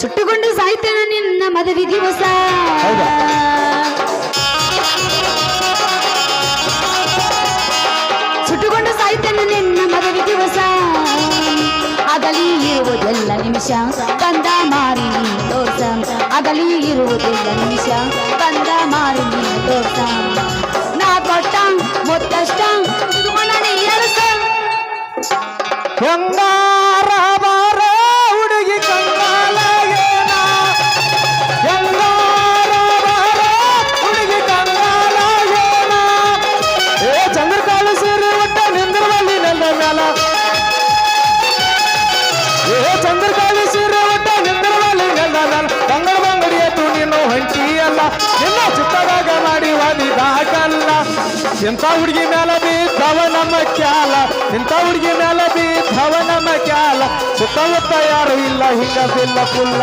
ಸುಟ್ಟುಕೊಂಡು ಸಾಯ್ತೇನ ನಿನ್ನ ಮದುವೆ ದಿವಸ? ಸುಟ್ಟುಕೊಂಡು ಸಾಯ್ತೇನ ನಿನ್ನ ಮದುವೆ ದಿವಸ. ಅಗಲಿ ಇರುವುದೆಲ್ಲ ನಿಮಿಷ ಕಂದ ಮಾರಿ ತೋರ್ಸ. ಅಗಲಿ ಇರುವುದೆಲ್ಲ ನಿಮಿಷ ಕಂದ ಮಾರಿ ತೋರ್ಸ. ನಾ ಕೊಟ್ಟ ಮೊತ್ತಷ್ಟ ತುಮನ ಏ ಚಂದ್ರಕಾಳು ಸೀರೆ ಒಟ್ಟ ನಿಂದ್ರವಲ್ಲಿ ಮ್ಯಾಲ ಬಂಗಡ ನಿನ್ನ ಚಿತ್ತದಾಗ ಮಾಡಿ ವಾದಿದಾಗಲ್ಲ ಇಂಥ ಹುಡುಗಿ ಮೇಲೆ ಬಿದ್ದವ ನಮ್ಮ ಕ್ಯಾಲ ಇಂಥ ಹುಡುಗಿ ಮೇಲೆ ಬಿದ್ದವ ನಮ್ಮ ಕ್ಯಾಲ ಸುತ್ತಮುತ್ತ ಯಾರು ಇಲ್ಲ ಹಿಂಗ ಬಿಲ್ಲ ಪುಲ್ಲ